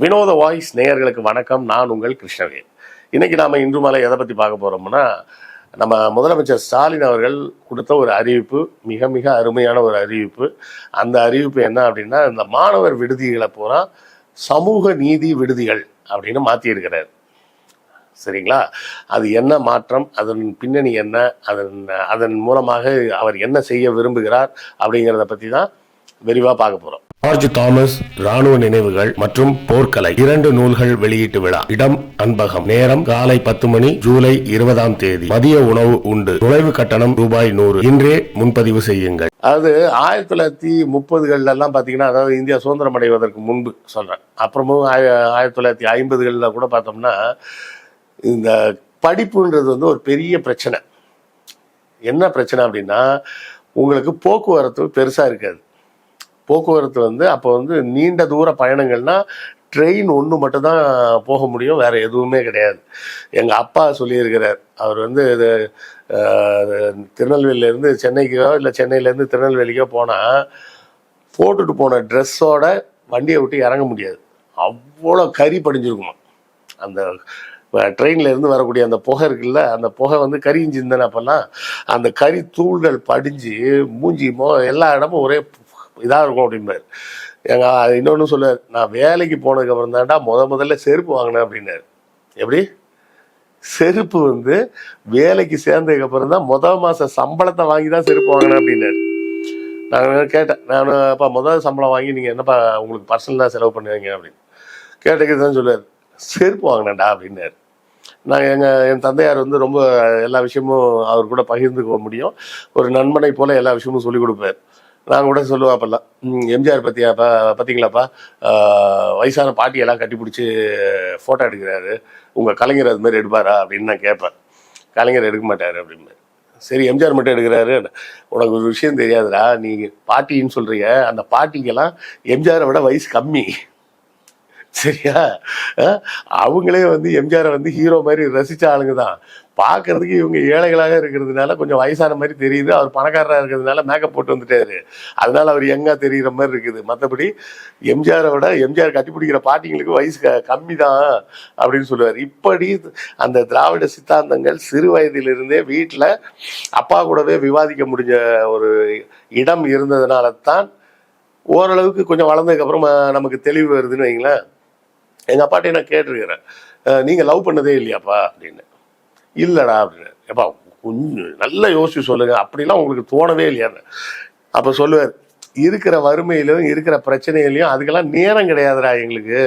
வினோத வாய்ஸ் நேயர்களுக்கு வணக்கம். நான் உங்கள் கிருஷ்ணவேல். இன்னைக்கு நாம இன்று மாலை எதை பத்தி பார்க்க போறோம்னா நம்ம முதலமைச்சர் ஸ்டாலின் அவர்கள் கொடுத்த ஒரு அறிவிப்பு மிக மிக அருமையான ஒரு அறிவிப்பு. அந்த அறிவிப்பு என்ன அப்படின்னா இந்த மாணவர் விடுதிகளை பூரா சமூக நீதி விடுதிகள் அப்படின்னு மாற்றியிருக்கிறார் சரிங்களா? அது என்ன மாற்றம்? அதன் பின்னணி என்ன? அதன் அதன் மூலமாக அவர் என்ன செய்ய விரும்புகிறார் அப்படிங்கிறத பற்றி தான் விரிவாக பார்க்க போகிறோம் ஜார்ஜ் தாமஸ் ராணுவ நினைவுகள் மற்றும் போர்க்கலை இரண்டு நூல்கள் வெளியீட்டு விழா. இடம் அன்பகம். நேரம் காலை பத்து மணி ஜூலை இருபதாம் தேதி. மதிய உணவு உண்டு. நுழைவு கட்டணம் ரூபாய் நூறு. இன்றே முன்பதிவு செய்யுங்கள். அது ஆயிரத்தி தொள்ளாயிரத்தி முப்பதுகள்ல எல்லாம் பாத்தீங்கன்னா அதாவது இந்தியா சுதந்திரம் அடைவதற்கு முன்பு சொல்றேன். அப்புறமும் ஆயிரத்தி தொள்ளாயிரத்தி ஐம்பதுகளில் கூட பார்த்தோம்னா இந்த படிப்புன்றது வந்து ஒரு பெரிய பிரச்சனை. என்ன பிரச்சனை அப்படின்னா உங்களுக்கு போக்குவரத்து பெருசா இருக்காது. போக்குவரத்து வந்து அப்போ வந்து நீண்ட தூர பயணங்கள்னா ட்ரெயின் ஒன்று மட்டும்தான் போக முடியும் வேறு எதுவுமே கிடையாது. எங்கள் அப்பா சொல்லியிருக்கிறார். அவர் வந்து இது திருநெல்வேலியிலேருந்து சென்னைக்கோ இல்லை சென்னையிலேருந்து திருநெல்வேலிக்கோ போனால் போட்டுட்டு போன ட்ரெஸ்ஸோட வண்டியை விட்டு இறங்க முடியாது. அவ்வளோ கறி படிஞ்சிருக்குமா. அந்த ட்ரெயினில் இருந்து வரக்கூடிய அந்த புகை இருக்குல்ல அந்த புகை வந்து கறி சிந்தனை அப்போல்லாம். அந்த கறி தூள்கள் படிஞ்சு மூஞ்சி மோ எல்லா இடமும் ஒரே இதாக இருக்கும் அப்படிம்பாரு. எங்க இன்னொன்று சொல்லுவார் நான் வேலைக்கு போனதுக்கு அப்புறம் தான்டா முத முதல்ல செருப்பு வாங்கினேன் அப்படின்னாரு. எப்படி? செருப்பு வந்து வேலைக்கு சேர்ந்ததுக்கு அப்புறம் தான் முதல் மாச சம்பளத்தை வாங்கி தான் செருப்பு வாங்கினேன் அப்படின்னாரு. நான் கேட்டேன் நான் அப்பா முதல் சம்பளம் வாங்கி நீங்கள் என்னப்பா உங்களுக்கு பர்சனலாக செலவு பண்ணுவீங்க? அப்படின்னு. கேட்டதுக்கு தான் சொல்லுவார் செருப்பு வாங்கினேன்டா அப்படின்னாரு. நான் எங்கள் என் தந்தையார் வந்து ரொம்ப எல்லா விஷயமும் அவர் கூட பகிர்ந்துக்க முடியும். ஒரு நண்பனை போல எல்லா விஷயமும் சொல்லிக் கொடுப்பார். நான் கூட சொல்லுவேன் எம்ஜிஆர் பற்றியாப்பா பார்த்தீங்களாப்பா வயசான பாட்டியெல்லாம் கட்டி பிடிச்சி ஃபோட்டோ எடுக்கிறாரு. உங்கள் கலைஞர் அது மாதிரி எடுப்பாரா? அப்படின்னு நான் கேட்பேன். கலைஞர் எடுக்க மாட்டார் அப்படின்னு. சரி எம்ஜிஆர் மட்டும் எடுக்கிறாரு. உனக்கு ஒரு விஷயம் தெரியாதுடா. நீ பாட்டின்னு சொல்கிறீங்க அந்த பாட்டிக்கெல்லாம் எம்ஜிஆரை விட வயசு கம்மி. சரியா? அவங்களே வந்து எம்ஜிஆரை வந்து ஹீரோ மாதிரி ரசித்த ஆளுங்க தான் பார்க்கறதுக்கு இவங்க ஏழைகளாக இருக்கிறதுனால கொஞ்சம் வயசான மாதிரி தெரியுது. அவர் பணக்காரராக இருக்கிறதுனால மேக்கப் போட்டு வந்துட்டாரு. அதனால அவர் எங்கா தெரியுற மாதிரி இருக்குது. மற்றபடி எம்ஜிஆரை விட எம்ஜிஆர் கட்டிப்பிடிக்கிற பாட்டிங்களுக்கு வயசு கம்மி தான் அப்படின்னு சொல்லுவார். இப்படி அந்த திராவிட சித்தாந்தங்கள் சிறு வயதிலிருந்தே வீட்டில் அப்பா கூடவே விவாதிக்க முடிஞ்ச ஒரு இடம் இருந்ததுனால தான் ஓரளவுக்கு கொஞ்சம் வளர்ந்ததுக்கப்புறம் நமக்கு தெளிவு வருதுன்னு வைங்களேன். எங்கள் அப்பாட்டே நான் கேட்டிருக்கிறேன். நீங்கள் லவ் பண்ணதே இல்லையாப்பா? அப்படின்னு. இல்லைடா அப்படின்னு. எப்பா கொஞ்சம் நல்லா யோசிச்சு சொல்லுங்கள் அப்படிலாம் உங்களுக்கு தோணவே இல்லையான்னு. அப்போ சொல்லுவார் இருக்கிற வறுமையிலையும் இருக்கிற பிரச்சனையிலையும் அதுக்கெல்லாம் நேரம் கிடையாதுடா எங்களுக்கு.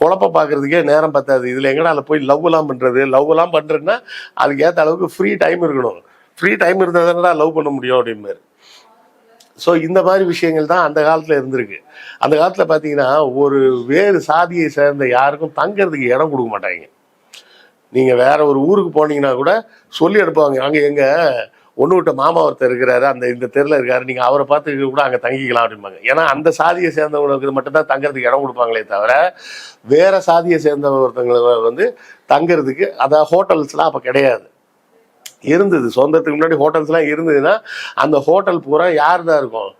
குழப்ப பார்க்கறதுக்கே நேரம் பத்தாது. இதில் எங்கடா அதில் போய் லவ்லாம் பண்ணுறது லவ்லாம் பண்ணுறதுன்னா அதுக்கு ஏற்ற அளவுக்கு ஃப்ரீ டைம் இருக்கணும். ஃப்ரீ டைம் இருந்தால் தானடா லவ் பண்ண முடியும் அப்படின்னு ஸோ இந்த மாதிரி விஷயங்கள் தான் அந்த காலத்தில் இருந்திருக்கு. அந்த காலத்தில் பார்த்தீங்கன்னா ஒரு வேறு சாதியை சேர்ந்த யாருக்கும் தங்கிறதுக்கு இடம் கொடுக்க மாட்டாங்க. நீங்கள் வேற ஒரு ஊருக்கு போனீங்கன்னா கூட சொல்லி எடுப்பாங்க அங்கே எங்கே ஒன்று விட்ட மாமா ஒருத்தர் இருக்கிறாரு அந்த இந்த தெருல இருக்காரு நீங்கள் அவரை பார்த்து கூட அங்கே தங்கிக்கலாம் அப்படிம்பாங்க. ஏன்னா அந்த சாதியை சேர்ந்தவங்களுக்கு மட்டும்தான் தங்கறதுக்கு இடம் கொடுப்பாங்களே தவிர வேற சாதியை சேர்ந்த ஒருத்தவங்களை வந்து தங்கிறதுக்கு அதான் ஹோட்டல்ஸ்லாம் அப்போ கிடையாது. இருந்தது. சொந்தத்துக்கு முன்னாடி ஹோட்டல்ஸ்லாம் இருந்ததுன்னா அந்த ஹோட்டல் பூரா யார் தான் இருக்கும்?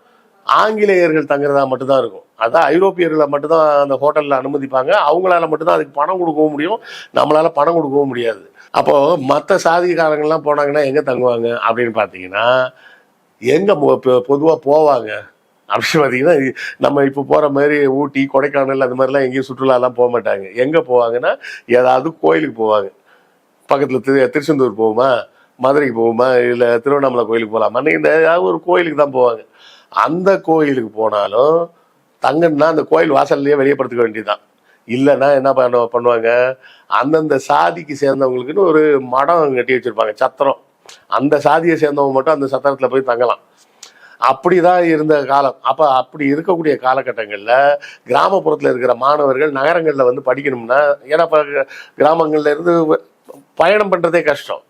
ஆங்கிலேயர்கள் தங்குறதா மட்டும்தான் இருக்கும். அதான் ஐரோப்பியர்களை மட்டும்தான் அந்த ஹோட்டலில் அனுமதிப்பாங்க. அவங்களால மட்டும்தான் அதுக்கு பணம் கொடுக்கவும் முடியும். நம்மளால பணம் கொடுக்கவும் முடியாது. அப்போ மற்ற சாதிக்காரங்கள்லாம் போனாங்கன்னா எங்கே தங்குவாங்க அப்படின்னு பார்த்தீங்கன்னா எங்கே பொதுவாக போவாங்க. அப்படின்னு பார்த்தீங்கன்னா நம்ம இப்போ போகிற மாதிரி ஊட்டி கொடைக்கானல் அந்த மாதிரிலாம் எங்கேயும் சுற்றுலாலாம் போக மாட்டாங்க. எங்கே போவாங்கன்னா ஏதாவது கோயிலுக்கு போவாங்க. பக்கத்தில் திரு திருச்செந்தூர் போவோமா? மதுரைக்கு போகுமா? இல்லை திருவண்ணாமலை கோயிலுக்கு போகலாமா இந்த ஏதாவது ஒரு கோயிலுக்கு தான் போவாங்க. அந்த கோயிலுக்கு போனாலும் தங்கன்னா அந்த கோயில் வாசல்லையே வெளியே படுத்துக்க வேண்டியதுதான். இல்லைன்னா என்ன பண்ண பண்ணுவாங்க? அந்தந்த சாதிக்கு சேர்ந்தவங்களுக்குன்னு ஒரு மடம் கட்டி வச்சுருப்பாங்க சத்திரம். அந்த சாதியை சேர்ந்தவங்க மட்டும் அந்த சத்திரத்தில் போய் தங்கலாம். அப்படி தான் இருந்த காலம். அப்போ அப்படி இருக்கக்கூடிய காலகட்டங்களில் கிராமப்புறத்தில் இருக்கிற மாணவர்கள் நகரங்களில் வந்து படிக்கணும்னா ஏன்னா இப்போ கிராமங்கள்ல இருந்து பயணம் பண்ணுறதே கஷ்டம்.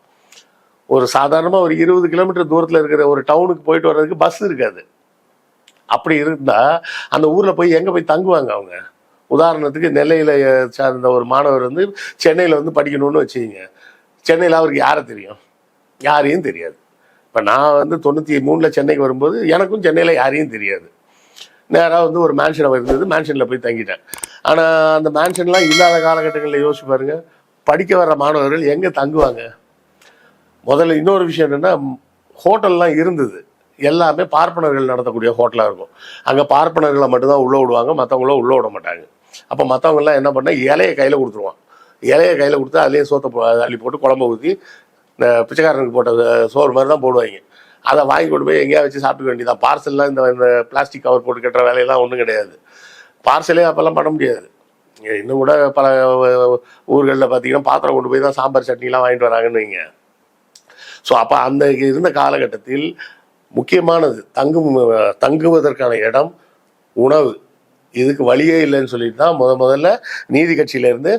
ஒரு சாதாரணமாக ஒரு இருபது கிலோமீட்டர் தூரத்தில் இருக்கிற ஒரு டவுனுக்கு போயிட்டு வர்றதுக்கு பஸ் இருக்காது. அப்படி இருந்தால் அந்த ஊரில் போய் எங்கே போய் தங்குவாங்க அவங்க? உதாரணத்துக்கு நெல்லையில் சார்ந்த ஒரு மாணவர் வந்து சென்னையில் வந்து படிக்கணும்னு வச்சுக்கிங்க. சென்னையில் அவருக்கு யாரை தெரியும்? யாரையும் தெரியாது. இப்போ நான் வந்து தொண்ணூற்றி மூணில் சென்னைக்கு வரும்போது எனக்கும் சென்னையில் யாரையும் தெரியாது. நேராக வந்து ஒரு மேன்ஷன் இருந்தது மேன்ஷனில் போய் தங்கிட்டேன் ஆனால் அந்த மேன்ஷன்லாம் இல்லாத காலகட்டங்களில் யோசிச்சு பாருங்கள் படிக்க வர்ற மாணவர்கள் எங்கே தங்குவாங்க? முதல்ல இன்னொரு விஷயம் என்னென்னா ஹோட்டல்லாம் இருந்தது. எல்லாமே பார்ப்பனர்கள் நடத்தக்கூடிய ஹோட்டலாக இருக்கும். அங்கே பார்ப்பனர்களை மட்டும்தான் உள்ளே விடுவாங்க மற்றவங்கள உள்ளே விட மாட்டாங்க. அப்போ மற்றவங்கெல்லாம் என்ன பண்ணால் இலையை கையில் கொடுத்துருவான். இலையை கையில் கொடுத்து அதுலேயே சோத்தை போ- அள்ளி போட்டு குழம்பு ஊற்றி இந்த பிச்சைக்காரனுக்கு போட்ட சோறு மாதிரி தான் போடுவாங்க. அதை வாங்கி கொண்டு போய் எங்கேயா வச்சு சாப்பிட வேண்டியதான் பார்சல்லாம் இந்த இந்த பிளாஸ்டிக் கவர் போட்டு கட்டுற வேலையெல்லாம் ஒன்றும் கிடையாது. பார்சலே அப்போல்லாம் பண்ண முடியாது. இன்னும் கூட பல ஊர்களில் பார்த்தீங்கன்னா பாத்திரம் கொண்டு போய் தான் சாம்பார் சட்னிலாம் வாங்கிட்டு வராங்கன்னு வைங்க. ஸோ அப்போ அந்த இருந்த காலகட்டத்தில் முக்கியமானது தங்கும் தங்குவதற்கான இடம் உணவு. இதுக்கு வழியே இல்லைன்னு சொல்லிட்டு தான் முத முதல்ல நீதி கட்சியிலேருந்து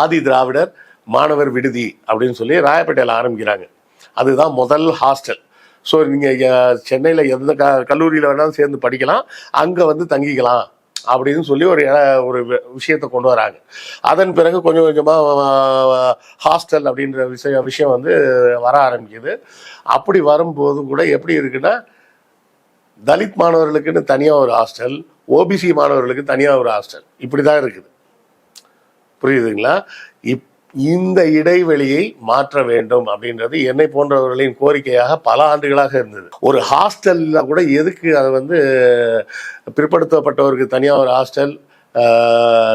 ஆதி திராவிடர் மாணவர் விடுதி அப்படின்னு சொல்லி ராயப்பேட்டையில் ஆரம்பிக்கிறாங்க. அதுதான் முதல் ஹாஸ்டல். ஸோ நீங்கள் சென்னையில் எந்த க கல்லூரியில் வேணாலும் சேர்ந்து படிக்கலாம். அங்கே வந்து தங்கிக்கலாம். அப்படின்னு சொல்லி ஒரு ஒரு வி- விஷயத்தை கொண்டு வராங்க. அதன் பிறகு கொஞ்சம் கொஞ்சமாக ஹாஸ்டல் அப்படின்ற விஷயம் விஷயம் வந்து வர ஆரம்பிக்குது. அப்படி வரும்போது கூட எப்படி இருக்குன்னா தலித் மாணவர்களுக்குன்னு தனியாக ஒரு ஹாஸ்டல் ஓபிசி மாணவர்களுக்கு தனியாக ஒரு ஹாஸ்டல். இப்படி தான் இருக்குது. புரியுதுங்களா? இப் இந்த இடைவெளியை மாற்ற வேண்டும் அப்படின்றது என்னை போன்றவர்களின் கோரிக்கையாக பல ஆண்டுகளாக இருந்தது. ஒரு ஹாஸ்டல்ல கூட எதுக்கு அதை வந்து பிற்படுத்தப்பட்டவருக்கு தனியாக ஒரு ஹாஸ்டல்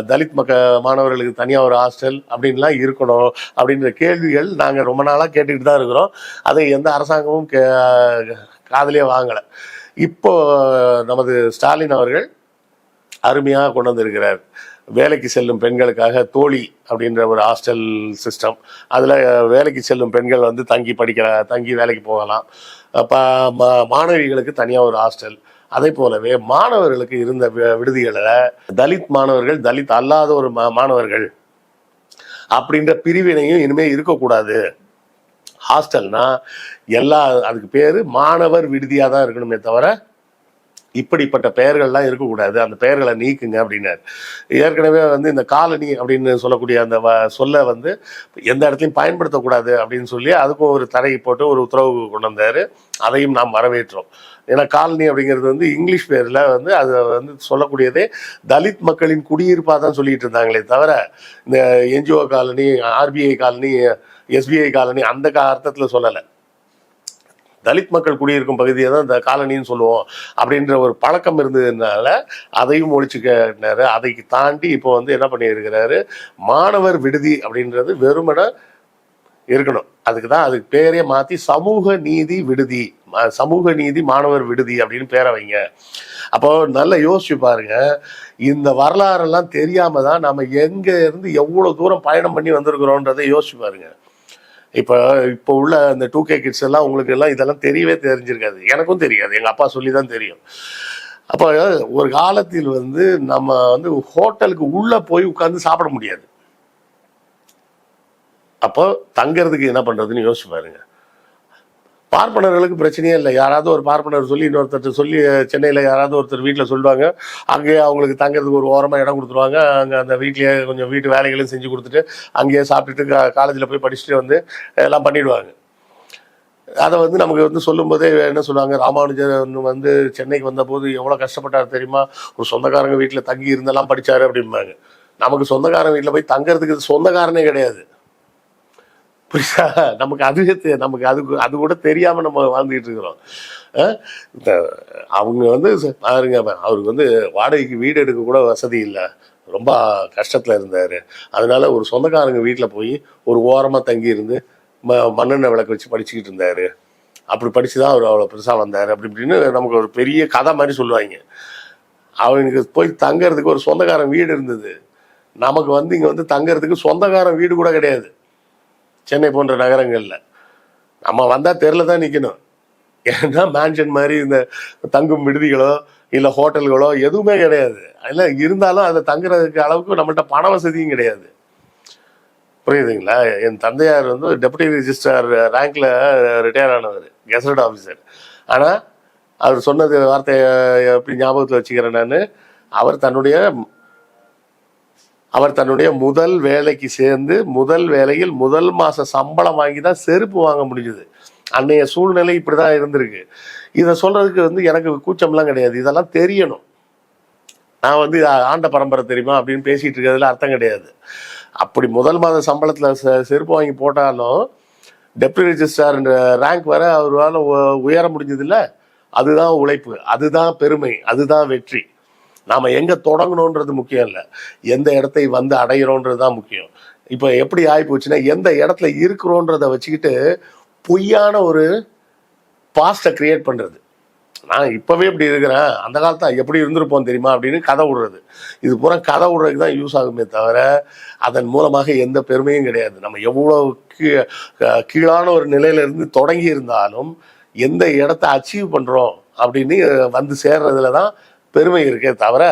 தலித் மக்க மாணவர்களுக்கு தனியாக ஒரு ஹாஸ்டல் அப்படின்லாம் இருக்கணும் அப்படின்ற கேள்விகள் நாங்கள் ரொம்ப நாளாக கேட்டுக்கிட்டு தான் இருக்கிறோம். அதை எந்த அரசாங்கமும் கே காதலியே வாங்கலை. இப்போ நமது ஸ்டாலின் அவர்கள் அருமையாக கொண்டு வந்திருக்கிறார். வேலைக்கு செல்லும் பெண்களுக்காக தோழி அப்படின்ற ஒரு ஹாஸ்டல் சிஸ்டம் அதில் வேலைக்கு செல்லும் பெண்கள் வந்து தங்கி படிக்கிற தங்கி வேலைக்கு போகலாம். அப்போ மாணவிகளுக்கு தனியாக ஒரு ஹாஸ்டல் அதே போலவே மாணவர்களுக்கு இருந்த வி- விடுதிகளில் தலித் மாணவர்கள் தலித் அல்லாத ஒரு மா- மாணவர்கள் அப்படின்ற பிரிவினையும் இனிமேல் இருக்கக்கூடாது. ஹாஸ்டல்னா எல்லா அதுக்கு பேர் மாணவர் விடுதியாக தான் இருக்கணுமே தவிர இப்படிப்பட்ட பெயர்கள்லாம் இருக்கக்கூடாது. அந்த பெயர்களை நீக்குங்க அப்படின்னாரு. ஏற்கனவே வந்து இந்த காலனி அப்படின்னு சொல்லக்கூடிய அந்த வ- வந்து எந்த இடத்துலையும் பயன்படுத்தக்கூடாது அப்படின்னு சொல்லி அதுக்கும் ஒரு தடை போட்டு ஒரு உத்தரவு கொண்டு வந்தார். அதையும் நாம் வரவேற்றோம். ஏன்னா காலனி அப்படிங்கிறது வந்து இங்கிலீஷ் பேரில் வந்து அது வந்து சொல்லக்கூடியதே தலித் மக்களின் குடியிருப்பாக தான் சொல்லிட்டு இருந்தாங்களே தவிர இந்த NGO colony RBI colony SBI colony அந்த அர்த்தத்தில் சொல்லலை. தலித் மக்கள் குடியிருக்கும் பகுதியை தான் இந்த காலனின்னு சொல்லுவோம் அப்படின்ற ஒரு பழக்கம் இருந்ததுனால அதையும் ஒழிச்சுக்கிட்டாரு. அதை தாண்டி இப்போ வந்து என்ன பண்ணியிருக்கிறாரு? மாணவர் விடுதி அப்படின்றது வெறுமன இருக்கணும். அதுக்கு தான் அதுக்கு பேரே மாற்றி சமூக நீதி விடுதி சமூக நீதி மாணவர் விடுதி அப்படின்னு பேரை வைங்க. அப்போ நல்லா யோசிச்சு பாருங்க. இந்த வரலாறெல்லாம் தெரியாம தான் நம்ம எங்க இருந்து எவ்வளவு தூரம் பயணம் பண்ணி வந்திருக்கிறோன்றதை யோசிச்சு பாருங்க. இப்போ இப்போ உள்ள அந்த டூ கே கிட்ஸ் எல்லாம் உங்களுக்கு எல்லாம் இதெல்லாம் தெரியவே தெரிஞ்சிருக்காது. எனக்கும் தெரியாது. எங்கள் அப்பா சொல்லி தான் தெரியும். அப்போ ஒரு காலத்தில் வந்து நம்ம வந்து ஹோட்டலுக்கு உள்ளே போய் உட்காந்து சாப்பிட முடியாது. அப்போ தங்கறதுக்கு என்ன பண்ணுறதுன்னு யோசிச்சு பாருங்கள் பார்ப்பனர்களுக்கு பிரச்சனையே இல்லை. யாராவது ஒரு பார்ப்பனர் சொல்லி இன்னொருத்தர் சொல்லி சென்னையில் யாராவது ஒருத்தர் வீட்டில் சொல்லுவாங்க. அங்கேயே அவங்களுக்கு தங்கிறதுக்கு ஒரு ஓரமாக இடம் கொடுத்துருவாங்க. அங்கே அந்த வீட்லேயே கொஞ்சம் வீட்டு வேலைகளும் செஞ்சு கொடுத்துட்டு அங்கேயே சாப்பிட்டுட்டு காலேஜில் போய் படிச்சுட்டு வந்து எல்லாம் பண்ணிடுவாங்க. அதை வந்து நமக்கு வந்து சொல்லும்போதே என்ன சொல்லுவாங்க? ராமானுஜர் வந்து சென்னைக்கு வந்தபோது எவ்வளோ கஷ்டப்பட்டார் தெரியுமா? ஒரு சொந்தக்காரங்க வீட்டில் தங்கி இருந்தெல்லாம் படித்தார் அப்படிம்பாங்க. நமக்கு சொந்தக்காரன் வீட்டில் போய் தங்கிறதுக்கு சொந்தக்காரனே கிடையாது. புரியுதா? நமக்கு அது நமக்கு அது அது கூட தெரியாம நம்ம வாழ்ந்துட்டு இருக்கிறோம். இந்த அவங்க வந்து பாருங்க அவருக்கு வந்து வாடகைக்கு வீடு எடுக்க கூட வசதி இல்லை. ரொம்ப கஷ்டத்துல இருந்தாரு. அதனால ஒரு சொந்தக்காரங்க வீட்டில் போய் ஒரு ஓரமா தங்கி இருந்து ம மண்ணெண்ணெய் விளக்கு வச்சு படிச்சுக்கிட்டு இருந்தாரு. அப்படி படித்து தான் அவர் அவ்வளோ பெருசாக வந்தார். அப்படி இப்படின்னு நமக்கு ஒரு பெரிய கதை மாதிரி சொல்லுவாங்க. அவனுக்கு போய் தங்கறதுக்கு ஒரு சொந்தக்காரன் வீடு இருந்தது. நமக்கு வந்து இங்கே வந்து தங்கறதுக்கு சொந்தக்காரன் வீடு கூட கிடையாது. சென்னை போன்ற நகரங்களில். நம்ம வந்தால் தெருல தான் நிற்கணும் ஏன்னா மேன்ஷன் மாதிரி இந்த தங்கும் விடுதிகளோ இல்லை ஹோட்டல்களோ எதுவுமே கிடையாது. இல்லை இருந்தாலும் அதை தங்குறதுக்கு அளவுக்கு நம்மள்ட்ட பண வசதியும் கிடையாது. புரியுதுங்களா? என் தந்தையார் வந்து டெபுட்டி ரிஜிஸ்ட்ரார் ரேங்க்ல ரிட்டையர் ஆனவர் கெசட் ஆஃபீஸர் ஆனால் அவர் சொன்னது வார்த்தையை எப்படி ஞாபகத்தில் வச்சுக்கிறேன் நான் அவர் தன்னுடைய அவர் தன்னுடைய முதல் வேலைக்கு சேர்ந்து முதல் வேலையில் முதல் மாத சம்பளம் வாங்கி தான் செருப்பு வாங்க முடிஞ்சுது. அன்னைய சூழ்நிலை இப்படிதான் இருந்திருக்கு. இதை சொல்கிறதுக்கு வந்து எனக்கு கூச்சம்லாம் கிடையாது. இதெல்லாம் தெரியணும். நான் வந்து ஆண்ட பரம்பரை தெரியுமா அப்படின்னு பேசிகிட்டு இருக்கிறதுல அர்த்தம் கிடையாது. அப்படி முதல் மாத சம்பளத்தில் செ- செருப்பு வாங்கி போட்டாலும் டெப்டி ரிஜிஸ்டார்ன்ற ரேங்க் வர அவரால் உயர முடிஞ்சதில்ல. அதுதான் உழைப்பு. அதுதான் பெருமை. அதுதான் வெற்றி. நாம் எங்கே தொடங்கணுன்றது முக்கியம் இல்லை. எந்த இடத்தை வந்து அடையிறோன்றது தான் முக்கியம். இப்போ எப்படி ஆகி போச்சுன்னா எந்த இடத்துல இருக்கிறோன்றதை வச்சுக்கிட்டு பொய்யான ஒரு பாஸ்ட்டை கிரியேட் பண்ணுறது நான் இப்போவே இப்படி இருக்கிறேன். அந்த காலத்தில் எப்படி இருந்திருப்போம் தெரியுமா? அப்படின்னு கதை விடுறது. இது பூரா கதை விடுறதுக்கு தான் யூஸ் ஆகுமே தவிர அதன் மூலமாக எந்த பெருமையும் கிடையாது. நம்ம எவ்வளோ கீழே கீழான ஒரு நிலையிலிருந்து தொடங்கி இருந்தாலும் எந்த இடத்த அச்சீவ் பண்ணுறோம் அப்படின்னு வந்து சேர்றதுல தான் பெருமை இருக்கே தவிர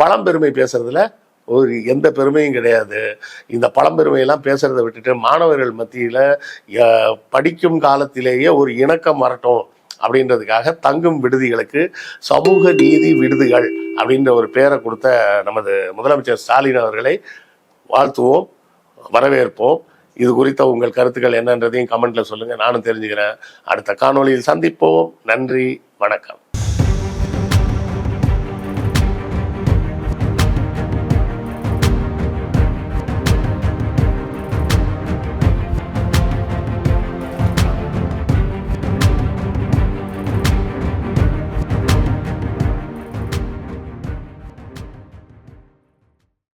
பழம்பெருமை பேசுறதுல ஒரு எந்த பெருமையும் கிடையாது. இந்த பழம்பெருமையெல்லாம் பேசுறதை விட்டுட்டு மாணவர்கள் மத்தியில் படிக்கும் காலத்திலேயே ஒரு இணக்கம் வரட்டும் அப்படின்றதுக்காக தங்கும் விடுதிகளுக்கு சமூக நீதி விடுதிகள் அப்படின்ற ஒரு பேரை கொடுத்த நமது முதலமைச்சர் ஸ்டாலின் அவர்களை வாழ்த்துவோம் வரவேற்போம். இது குறித்த உங்கள் கருத்துக்கள் என்னன்றதையும் கமெண்ட்ல சொல்லுங்க. நானும் தெரிஞ்சுக்கிறேன். அடுத்த காணொளியில் சந்திப்போம். நன்றி வணக்கம்.